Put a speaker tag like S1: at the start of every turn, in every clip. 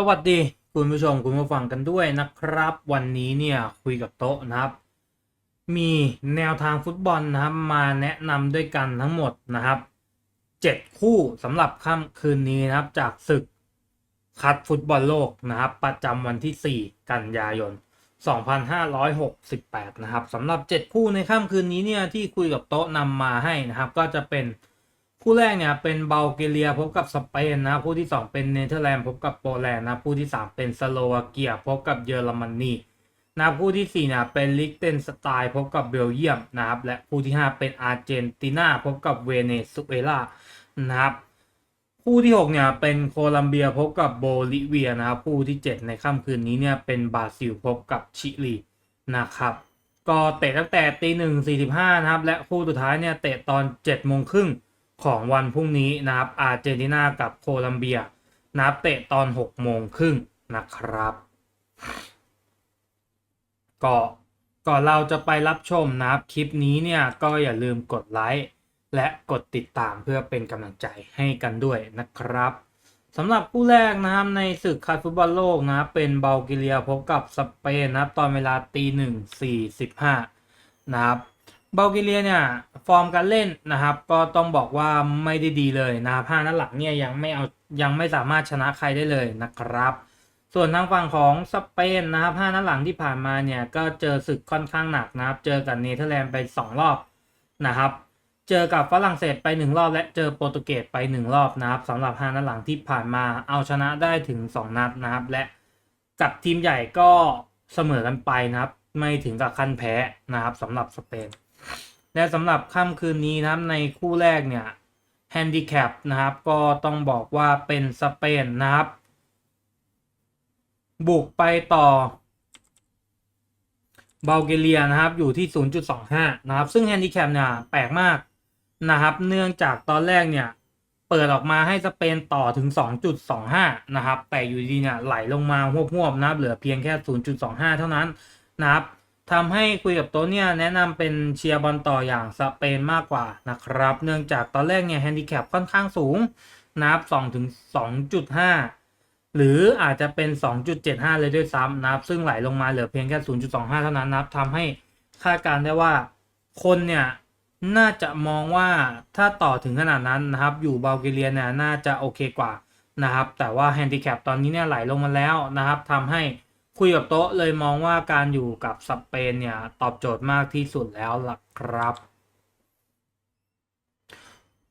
S1: สวัสดีคุณผู้ชมคุณผู้ฟังกันด้วยนะครับ วันนี้เนี่ยคุยกับโต๊ะนะครับ มีแนวทางฟุตบอลนะครับมาแนะนำด้วยกันทั้งหมดนะครับเจ็ดคู่สำหรับค่ำคืนนี้นะครับจากศึกคัดฟุตบอลโลกนะครับ ประจำวันที่ 4 กันยายน 2568 นะครับสำหรับ 7 คู่ในค่ำคืนนี้เนี่ยที่คุยกับโต๊ะนำมาให้นะครับ ก็จะเป็น คู่แรกเนี่ยเป็นเบลแกเรียพบกับสเปนนะคู่ที่2เป็นเนเธอร์แลนด์พบกับโปแลนด์นะคู่ที่ 3 เป็นสโลวาเกียพบกับเยอรมนีนะคู่ที่4เนี่ยเป็นลิกเทนสไตน์พบกับเบลเยียมนะครับและคู่ที่ 5 เป็นอาร์เจนตินาพบกับเวเนซุเอลานะครับคู่ที่6เนี่ยเป็นโคลัมเบียพบกับโบลิเวียนะครับคู่ที่ 7 ในค่ำคืนนี้เนี่ยเป็นบราซิลพบกับชิลีนะครับก็เตะตั้งแต่ตีหนึ่งสี่สิบห้านะครับและคู่สุดท้ายเนี่ยเตะตอนเจ็ดโมงครึ่ง ของวันพรุ่งนี้นะครับอาร์เจนตินากับโคลัมเบียนับเตะตอนหกโมงครึ่งนะครับ ก็ก่อนเราจะไปรับชมนะครับคลิปนี้เนี่ยก็อย่าลืมกดไลค์และกดติดตามเพื่อเป็นกำลังใจให้กันด้วยนะครับสำหรับคู่แรกนะครับในศึกคัดฟุตบอลโลกนะเป็นเบลแกเรียพบกับสเปนนะตอนเวลาตีหนึ่งสี่สิบห้านะครับเบลแกเรียเนี่ย ฟอร์มการเล่นนะครับ ก็ต้องบอกว่าไม่ได้ดีเลยนะครับห้านัดหลังเนี่ยยังไม่เอายังไม่สามารถชนะใครได้เลยนะครับ ส่วนทางฝั่งของสเปนนะครับห้านัดหลังที่ผ่านมาเนี่ยก็เจอศึกค่อนข้างหนักนะครับ เจอกับเนเธอร์แลนด์ไป 2 รอบนะครับ เจอกับฝรั่งเศสไป 1 รอบและเจอโปรตุเกสไป 1 รอบนะครับสำหรับ5นัดหลังที่ผ่านมาเอาชนะได้ถึง 2 นัดนะครับ และกับทีมใหญ่ก็เสมอกันไปนะครับ ไม่ถึงกับขั้นแพ้นะครับสำหรับสเปน และสำหรับค่ำคืนนี้นะครับในคู่แรกเนี่ยแฮนดิแคปนะครับก็ต้องบอกว่าเป็นสเปนนะครับ บุกไปต่อเบลเกเรียนะครับอยู่ที่ 0.25 นะครับ ซึ่งแฮนดิแคปเนี่ยแปลกมากนะครับ เนื่องจากตอนแรกเนี่ยเปิดออกมาให้สเปนต่อถึง 2.25 นะครับ แต่อยู่ดีเนี่ยไหลลงมาหวบๆนะครับ เหลือเพียงแค่ 0.25 เท่านั้นนะครับ ทำให้คุยกับโต๊ะเนี่ยแนะนำเป็นเชียร์บอลต่ออย่างสเปนมากกว่านะครับ เนื่องจากตอนแรกเนี่ยแฮนดิแคปค่อนข้างสูงนับ2ถึง2.5 หรืออาจจะเป็น 2.75 เลยด้วยซ้ำนะครับ ซึ่งไหลลงมาเหลือเพียงแค่ 0.25 เท่านั้นนะครับทำให้คาดการณ์ได้ว่าคนเนี่ยน่าจะมองว่าถ้าต่อถึงขนาดนั้นนะครับ อยู่บัลแกเรียเนี่ยน่าจะโอเคกว่านะครับ แต่ว่าแฮนดิแคปตอนนี้เนี่ยไหลลงมาแล้วนะครับทำให้ คุยกับโต๊ะเลยมองว่าการอยู่กับสเปนเนี่ย ตอบโจทย์มากที่สุดแล้วล่ะครับ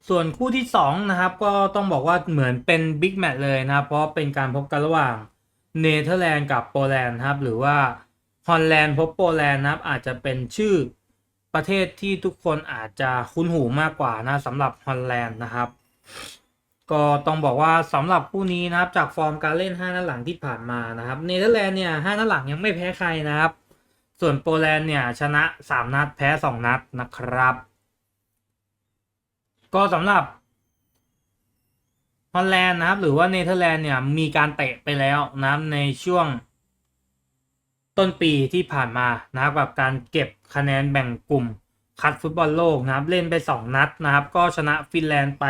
S1: ส่วนคู่ที่ 2 นะครับ ก็ต้องบอกว่าเหมือนเป็นบิ๊กแมตช์เลยนะครับ เพราะเป็นการพบกันระหว่างเนเธอร์แลนด์กับโปแลนด์ครับ หรือว่าฮอลแลนด์พบโปแลนด์นะครับ อาจจะเป็นชื่อประเทศที่ทุกคนอาจจะคุ้นหูมากกว่านะสำหรับฮอลแลนด์นะครับ ก็ต้องบอกว่าสำหรับคู่นี้นะครับจากฟอร์มการเล่น 5 นัดหลังที่ผ่านมานะครับเนเธอร์แลนด์เนี่ย5นัดหลังยังไม่แพ้ใครนะครับ ส่วนโปแลนด์เนี่ยชนะ 3 นัดแพ้ 2 นัดนะครับ ก็สำหรับฮอลแลนด์นะครับหรือว่าเนเธอร์แลนด์เนี่ยมีการเตะไปแล้วนะครับในช่วงต้นปีที่ผ่านมานะครับกับการเก็บคะแนนแบ่งกลุ่มคัดฟุตบอลโลกนะครับเล่นไป 2 นัดนะครับ ก็ชนะฟินแลนด์ไป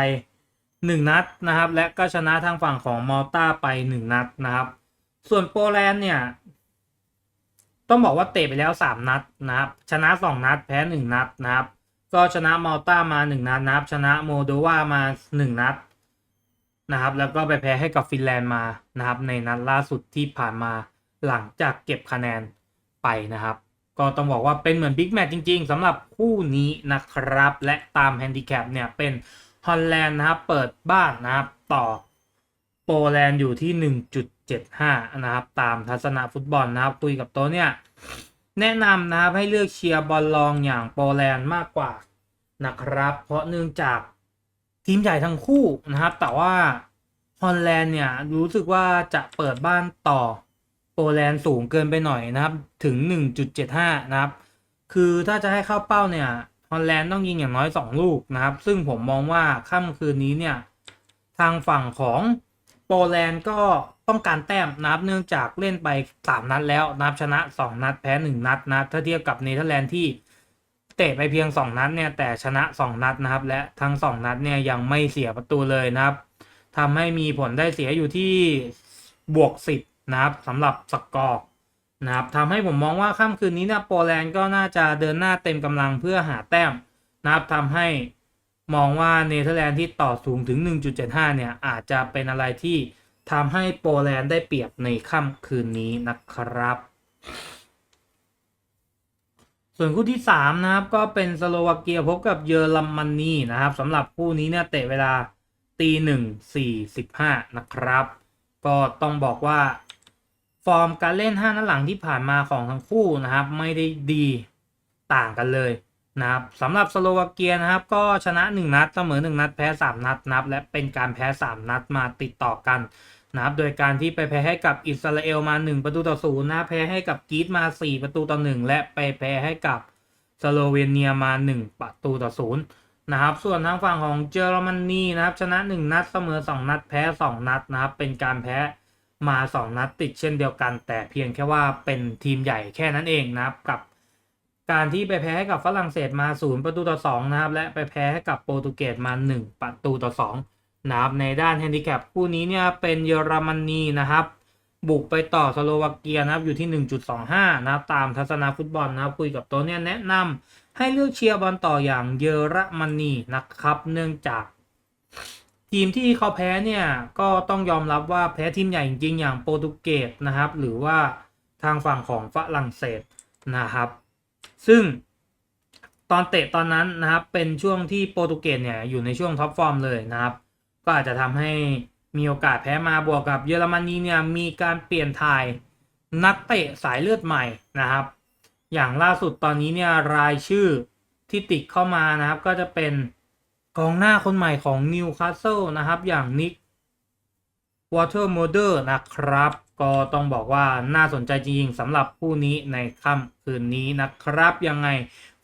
S1: 1 นัดนะครับ และก็ชนะทางฝั่งของมอลตาไป 1 นัดนะครับ ส่วนโปแลนด์เนี่ย ต้องบอกว่าเตะไปแล้ว 3 นัดนะครับ ชนะ 2 นัด แพ้ 1 นัดนะครับ ก็ชนะมอลตามา 1 นัดนะครับ ชนะโมโดวามา 1 นัดนะครับ แล้วก็ไปแพ้ให้กับฟินแลนด์มานะครับ ในนัดล่าสุดที่ผ่านมาหลังจากเก็บคะแนนไปนะครับก็ต้องบอกว่าเป็นเหมือนบิ๊กแมตช์จริง ๆสำหรับคู่นี้นะครับ และตามแฮนดิแคปเนี่ยเป็น ฮอลแลนด์นะครับ เปิดบ้านนะครับต่อโปแลนด์อยู่ที่ 1.75 นะครับ ตามทัศนะฟุตบอลนะครับ คุยกับโตเนี่ยแนะนำนะครับให้เลือกเชียร์บอลลองอย่างโปแลนด์มากกว่านะครับ เพราะเนื่องจากทีมใหญ่ทั้งคู่นะครับ แต่ว่าฮอลแลนด์เนี่ยรู้สึกว่าจะเปิดบ้านต่อโปแลนด์สูงเกินไปหน่อยนะครับ ถึง 1.75 นะครับ คือถ้าจะให้เข้าเป้าเนี่ย ฮอลแลนด์ต้องยิงอย่างน้อย 2 ลูกนะครับ ซึ่งผมมองว่าค่ำคืนนี้เนี่ย ทางฝั่งของโปแลนด์ก็ต้องการแต้มนับเนื่องจากเล่นไป 3 นัดแล้วนับชนะ 2 นัดแพ้ 1 นัดนะถ้าเทียบกับเนเธอร์แลนด์ที่เตะไปเพียง 2 นัดเนี่ยแต่ชนะ 2 นัดนะครับ และทั้ง 2 นัดเนี่ยยังไม่เสียประตูเลยนะครับทำให้มีผลได้เสียอยู่ที่บวก 10 นะครับสำหรับสกอร์ นะครับทำให้ผมมองว่าค่ำคืนนี้เนี่ยโปแลนด์ก็น่าจะเดินหน้าเต็มกำลังเพื่อหาแต้มนะครับทำให้มองว่าเนเธอร์แลนด์ที่ต่อสูงถึง 1.75 เนี่ย อาจจะเป็นอะไรที่ทำให้โปแลนด์ได้เปรียบในค่ำคืนนี้นะครับ ส่วนคู่ที่ 3 นะครับ ก็เป็นสโลวาเกียพบกับเยอรมนีนะครับสำหรับคู่นี้เนี่ยเตะเวลาตีหนึ่งสี่สิบห้านะครับ ก็ต้องบอกว่า ฟอร์มการเล่น5นัดหลังที่ผ่านมาของทั้งคู่นะครับไม่ได้ดีต่างกันเลยนะครับสำหรับสโลวาเกียนะครับก็ชนะ 1 นัดเสมอ 1 นัดแพ้ 3 นัดนับ และเป็นการแพ้ 3 นัดมาติดต่อกันนะครับโดยการที่ไปแพ้ให้กับอิสราเอลมา 1 ประตูต่อศูนย์นะแพ้ให้กับกรีซมา 4 ประตูต่อ 1 และไปแพ้ให้กับสโลเวเนียมา 1 ประตูต่อศูนย์นะครับส่วนทางฝั่งของเยอรมนีนะครับชนะ 1 นัดเสมอ 2 นัดแพ้ 2 นัดนะครับเป็นการแพ้ มา2นัดติดเช่นเดียวกัน แต่เพียงแค่ว่าเป็นทีมใหญ่แค่นั้นเองนะครับกับการที่ไปแพ้ให้กับฝรั่งเศสมา0ประตูต่อ2นะครับและไปแพ้ให้กับโปรตุเกสมา 1 ประตูต่อ2นะครับในด้านแฮนดิแคปคู่นี้เนี่ยเป็นเยอรมนีนะครับ บุกไปต่อสโลวาเกียนะครับอยู่ที่ 1.25 นะครับตามทัศนาฟุตบอลนะครับคุยกับโต๊ะเนี่ยแนะนำให้เลือกเชียร์บอลต่ออย่างเยอรมนีนะครับ เนื่องจาก ทีมที่เขาแพ้เนี่ยก็ต้องยอมรับว่าแพ้ทีมใหญ่จริงๆอย่างโปรตุเกสนะครับ หรือว่าทางฝั่งของฝรั่งเศสนะครับ ซึ่งตอนเตะตอนนั้นนะครับเป็นช่วงที่โปรตุเกสเนี่ยอยู่ในช่วงท็อปฟอร์มเลยนะครับ ก็อาจจะทำให้มีโอกาสแพ้มาบวกกับเยอรมนีเนี่ยมีการเปลี่ยนถ่ายนักเตะสายเลือดใหม่นะครับ อย่างล่าสุดตอนนี้เนี่ยรายชื่อที่ติดเข้ามานะครับก็จะเป็น กองหน้าคนใหม่ของนิวคาสเซิลนะครับ อย่างนิกวอเตอร์โมเดอร์นะครับ ก็ต้องบอกว่าน่าสนใจจริงๆสำหรับคู่นี้ในค่ำคืนนี้นะครับ ยังไง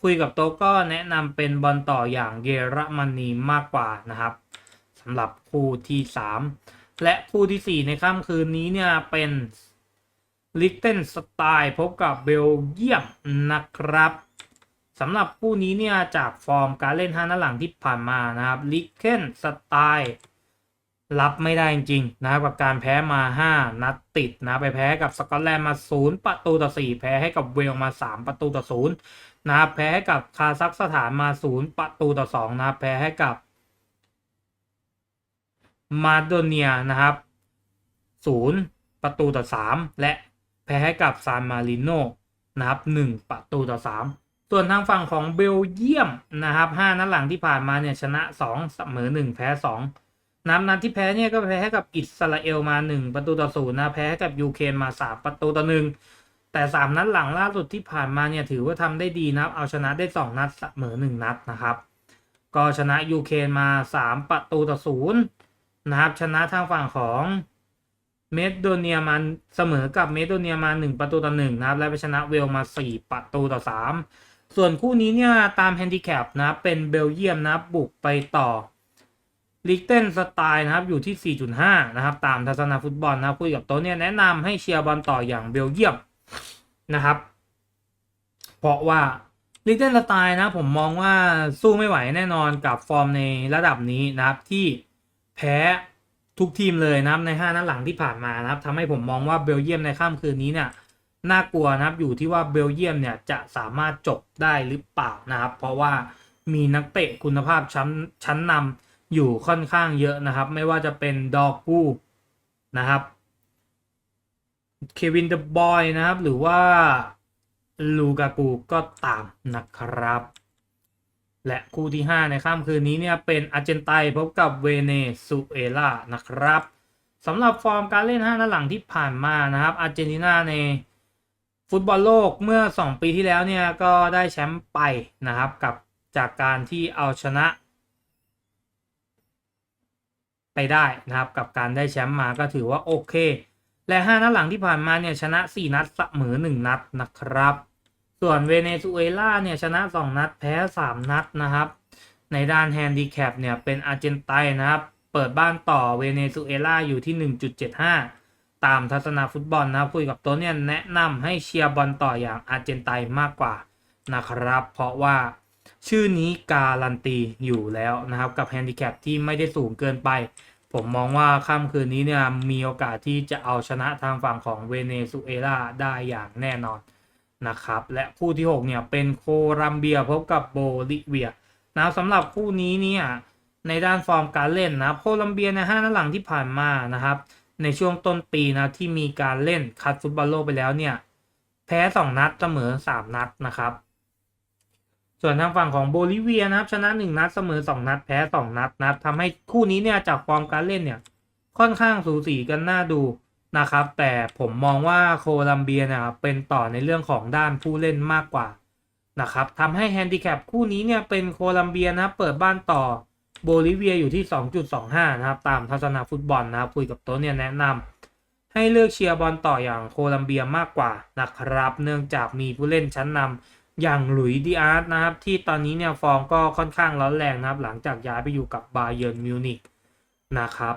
S1: คุยกับโต๊ะก็แนะนำเป็นบอลต่ออย่างเยอรมนีมากกว่านะครับสำหรับคู่ที่ 3 และคู่ที่ 4 ในค่ำคืนนี้เนี่ยเป็นลิกเทนสไตล์พบกับเบลเยียมนะครับ สำหรับคู่นี้เนี่ยจากฟอร์มการเล่น5นัดหลังที่ผ่านมานะครับลิเทนสไตล์รับไม่ได้จริงๆนะครับกับการแพ้มา 5 นัดติดนะไปแพ้กับสกอตแลนด์มา 0 ประตูต่อ 4 แพ้ให้กับเวลมา 3 ประตูต่อ 0 นะครับแพ้ให้กับคาซัคสถานมา 0 ประตูต่อ 2 นะครับแพ้ให้กับมาโดเนียนะครับ 0 ประตูต่อ 3 และแพ้ให้กับซานมาริโนนะครับ 1 ประตูต่อ 3 ส่วนทางฝั่งของเบลเยียมนะครับ5นัดหลังที่ผ่านมาเนี่ยชนะ2เสมอ1แพ้2นัดนัดที่แพ้เนี่ยก็แพ้กับอิสราเอลมา1ประตูต่อศูนย์นะแพ้กับยูเครนมา3ประตูต่อหนึ่งแต่3นัดหลังล่าสุดที่ผ่านมาเนี่ยถือว่าทำได้ดีนะครับเอาชนะได้2นัดเสมอ1นัดนะครับ ก็ชนะยูเครนมา3ประตูต่อศูนย์นะครับชนะทางฝั่งของเมโดเนียมาเสมอกับเมโดเนียมา1ประตูต่อ1นะครับและไปชนะเวลมา4ประตูต่อ3 ส่วนคู่นี้เนี่ยตามแฮนดิแคปนะเป็นเบลเยียมนะบุกไปต่อลิกเต้นสไตล์นะครับอยู่ที่ 4.5 นะครับ ตามทัศนาฟุตบอลนะครับคุยกับโต๊ะเนี่ยแนะนำให้เชียร์บอลต่ออย่างเบลเยียมนะครับ เพราะว่าลิกเต้นสไตล์นะผมมองว่าสู้ไม่ไหวแน่นอนกับฟอร์มในระดับนี้นะครับที่แพ้ทุกทีมเลยนะครับใน 5 นัดหลังที่ผ่านมานะครับทำให้ผมมองว่าเบลเยียมในค่ำคืนนี้เนี่ย น่ากลัวนะครับอยู่ที่ว่าเบลเยียมเนี่ยจะสามารถจบได้หรือเปล่านะครับ เพราะว่ามีนักเตะคุณภาพชั้นชั้นนำอยู่ค่อนข้างเยอะนะครับ ไม่ว่าจะเป็นดอกกูนะครับเควินเดอบอยนะครับ หรือว่าลูกากูก็ตามนะครับ และคู่ที่ 5 ในค่ำคืนนี้เนี่ยเป็นอาร์เจนไตพบกับเวเนซุเอลานะครับสำหรับฟอร์มการเล่น 5นัดหลังที่ผ่านมานะครับอาร์เจนตินาใน ฟุตบอลโลกเมื่อ 2 ปีที่แล้วเนี่ยก็ได้แชมป์ไปนะครับกับจากการที่เอาชนะ ไปได้นะครับกับการได้แชมป์มาก็ถือว่าโอเค และ 5 นัดหลังที่ผ่านมาเนี่ยชนะ 4 นัดเสมอ 1 นัดนะครับ ส่วนเวเนซุเอลาเนี่ยชนะ 2 นัดแพ้ 3 นัดนะครับ ในด้านแฮนดิแคปเนี่ยเป็นอาร์เจนไตนนะครับ เปิดบ้านต่อเวเนซุเอลาอยู่ที่ 1.75 ตามทัศนาฟุตบอลนะครับคุยกับตัวเนี่ยแนะนำให้เชียร์บอลต่ออย่างอาร์เจนไตนมากกว่านะครับ เพราะว่าชื่อนี้การันตีอยู่แล้วนะครับ กับแฮนดิแคปที่ไม่ได้สูงเกินไป ผมมองว่าค่ำคืนนี้เนี่ยมีโอกาสที่จะเอาชนะทางฝั่งของเวเนซุเอลาได้อย่างแน่นอนนะครับ และคู่ที่ 6 เนี่ยเป็นโคลัมเบียพบกับโบลิเวียนะครับสำหรับคู่นี้เนี่ยในด้านฟอร์มการเล่นนะโคลัมเบียในห้านัดหลังที่ผ่านมานะครับ ในช่วงต้นปีนะที่มีการเล่นคัดฟุตบอลโลกไปแล้วเนี่ย แพ้ 2 นัดเสมอ 3 นัดนะครับ ส่วนทางฝั่งของโบลิเวียนะครับ ชนะ 1 นัดเสมอ 2 นัด แพ้ 2 นัดนะครับทำให้คู่นี้เนี่ยจากฟอร์มการเล่นเนี่ยค่อนข้างสูสีกันน่าดูนะครับ แต่ผมมองว่าโคลัมเบียเนี่ยเป็นต่อในเรื่องของด้านผู้เล่นมากกว่านะครับทำให้แฮนดิแคปคู่นี้เนี่ยเป็นโคลัมเบียนะเปิดบ้านต่อ โบลิเวียอยู่ที่ 2.25 นะครับ ตามทัศนาฟุตบอลนะครับ คุยกับโต๊ะเนี่ยแนะนำให้เลือกเชียร์บอลต่ออย่างโคลัมเบียมากกว่านะครับ เนื่องจากมีผู้เล่นชั้นนำอย่างหลุยส์ดิอาร์ตนะครับ ที่ตอนนี้เนี่ยฟอร์มก็ค่อนข้างร้อนแรงนะครับ หลังจากย้ายไปอยู่กับบาเยิร์นมิวนิกนะครับ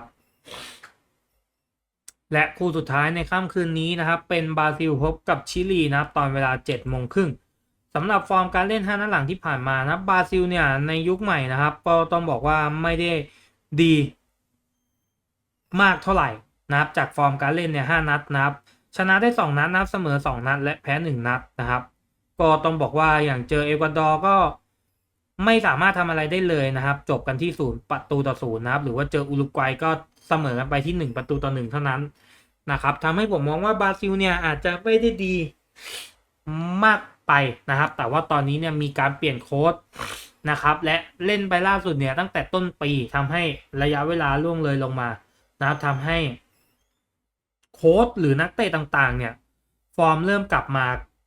S1: และคู่สุดท้ายในค่ำคืนนี้นะครับ เป็นบราซิลพบกับชิลีนะครับ ตอนเวลา7โมงครึ่ง สำหรับฟอร์มการเล่น5นัดหลังที่ผ่านมานับบราซิลเนี่ยในยุคใหม่นะครับ ก็ต้องบอกว่าไม่ได้ดีมากเท่าไหร่นะครับ จากฟอร์มการเล่นเนี่ย5นัดนะครับ ชนะได้ 2 นัดนะครับเสมอ 2 นัด และแพ้ 1 นัดนะครับ ก็ต้องบอกว่าอย่างเจอเอกวาดอร์ก็ไม่สามารถทำอะไรได้เลยนะครับ จบกันที่ศูนย์ประตูต่อศูนย์นะครับ หรือว่าเจออุรุกวัยก็เสมอกันไปที่ 1 ประตูต่อหนึ่งเท่านั้นนะครับทำให้ผมมองว่าบราซิลเนี่ยอาจจะไม่ได้ดีมาก ไปนะครับ แต่ว่าตอนนี้เนี่ยมีการเปลี่ยนโค้ดนะครับและเล่นไปล่าสุดเนี่ยตั้งแต่ต้นปีทำให้ระยะเวลาล่วงเลยลงมานะครับทำให้โค้ชหรือนักเตะต่างๆ เนี่ย ฟอร์มเริ่มกลับมา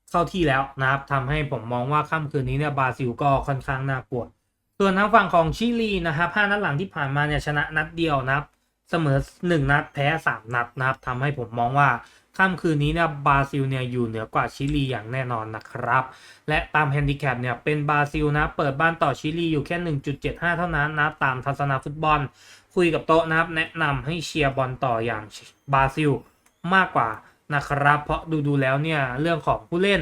S1: เข้าที่แล้วนะครับทำให้ผมมองว่าค่ำคืนนี้เนี่ยบราซิลก็ค่อนข้างน่ากลัวส่วนทางฝั่งของชิลีนะครับห้านัดหลังที่ผ่านมาเนี่ยชนะนัดเดียวนะครับ เสมอหนึ่งนัดแพ้สามนัดนะครับทำให้ผมมองว่า ค่ำคืนนี้เนี่ยบราซิลเนี่ยอยู่เหนือกว่าชิลีอย่างแน่นอนนะครับ และตามแฮนดิแคปเนี่ยเป็นบราซิลนะเปิดบ้านต่อชิลีอยู่แค่ 1.75 เท่านั้นนะตามทัศนาฟุตบอล คุยกับโต๊ะนะครับแนะนำให้เชียร์บอลต่ออย่างบราซิลมากกว่านะครับ เพราะดูดูแล้วเนี่ยเรื่องของผู้เล่น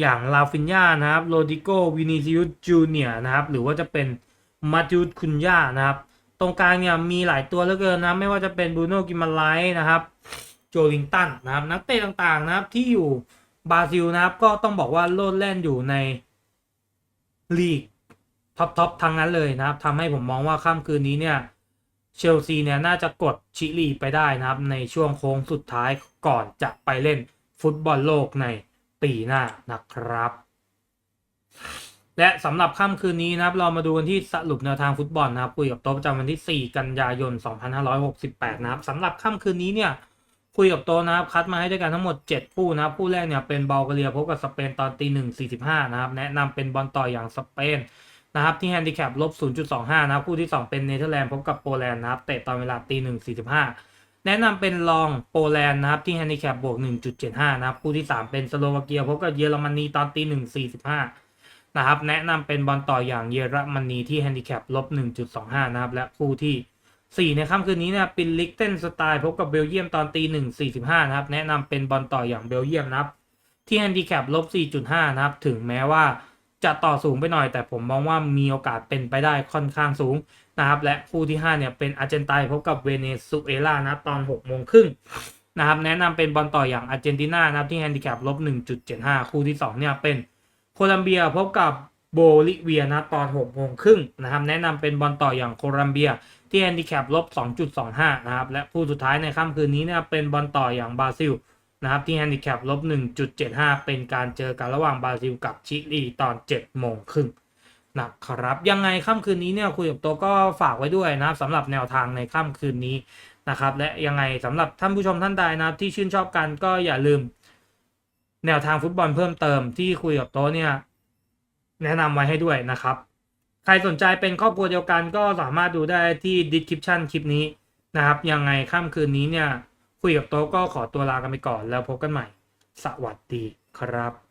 S1: อย่างลาฟินยานะครับโรดิโกวินิซิอุสจูเนียนะครับหรือว่าจะเป็นมาติอุสคุนยานะครับตรงกลางเนี่ยมีหลายตัวเหลือเกินนะไม่ว่าจะเป็นบูโนกิมาไลท์นะครับ โจลิงตันนะครับนักเตะต่างๆนะครับที่อยู่บราซิลนะครับก็ต้องบอกว่าโลดแล่นอยู่ในลีกท็อปทอปทั้งนั้นเลยนะครับทำให้ผมมองว่าค่ำคืนนี้เนี่ยเชลซีเนี่ยน่าจะกดชิลีไปได้นะครับในช่วงโค้งสุดท้ายก่อนจะไปเล่นฟุตบอลโลกในปีหน้านะครับ และสำหรับค่ำคืนนี้นะครับ เรามาดูกันที่สรุปแนวทางฟุตบอลนะครับคุยกับโต๊ะประจำวันที่ 4 กันยายน 2568 นะครับสำหรับค่ำคืนนี้เนี่ย คุยกับโตนะครับคัดมาให้ด้วยกันทั้งหมด 7 คู่นะครับคู่แรกเนี่ยเป็นเบลกาเรียพบกับสเปนตอนตีหนึ่งสี่สิบห้านะครับแนะนำเป็นบอลต่ออย่างสเปนนะครับที่แฮนดิแคปลบ0.25นะครับคู่ที่ 2 เป็นเนเธอร์แลนด์พบกับโปแลนด์นะครับเตะตอนเวลาตี1 45แนะนำเป็นลองโปแลนด์นะครับที่แฮนดิแคปบวก1.75นะครับคู่ที่ 3 เป็นสโลวาเกียพบกับเยอรมนีตอนตี1 45นะครับแนะนำเป็นบอลต่ออย่างเยอรมนีที่แฮนดิแคปลบ1.25นะครับและคู่ที่ 4 ในค่ำคืนนี้นะเป็นลิกเทนสไตล์พบกับเบลเยียมตอนตี1 45นะครับ แนะนำเป็นบอลต่ออย่างเบลเยียมนะครับ ที่แฮนดิแคปลบ4.5นะครับ ถึงแม้ว่าจะต่อสูงไปหน่อย แต่ผมมองว่ามีโอกาสเป็นไปได้ค่อนข้างสูงนะครับ และคู่ที่ 5 เนี่ยเป็นอาร์เจนตินพบกับเวเนซุเอลานะตอน6โมงครึ่งนะครับแนะนำเป็นบอลต่ออย่างอาร์เจนตินานะครับที่แฮนดิแคปลบ1.75 คู่ที่ 2 เนี่ยเป็นโคลัมเบียพบกับโบลิเวียนะตอน6โมงครึ่งนะครับแนะนำเป็นบอลต่ออย่างโคลัมเบีย ที่แฮนดิแคปลบ 2.25 นะครับ และคู่สุดท้ายในค่ำคืนนี้เนี่ยเป็นบอลต่ออย่างบราซิลนะครับที่แฮนดิแคปลบ 1.75 เป็นการเจอกันระหว่างบราซิลกับชิลีตอน 7 โมงครึ่งนะครับยังไงค่ำคืนนี้เนี่ยคุยกับโตะก็ฝากไว้ด้วยนะครับสำหรับแนวทางในค่ำคืนนี้นะครับและยังไงสำหรับท่านผู้ชมท่านใดนะครับที่ชื่นชอบกันก็อย่าลืม แนวทางฟุตบอลเพิ่มเติมที่คุยกับโตเนี่ยแนะนำไว้ให้ด้วยนะครับ ครสนใจเป็นครอบครัวเดียวกันก็สามารถดูได้ที่ description คลิปนี้นะครับ ยังไงค่ำคืนนี้เนี่ย คุยกับโต๊ะก็ขอตัวลากันไปก่อนแล้วพบกันใหม่ สวัสดีครับ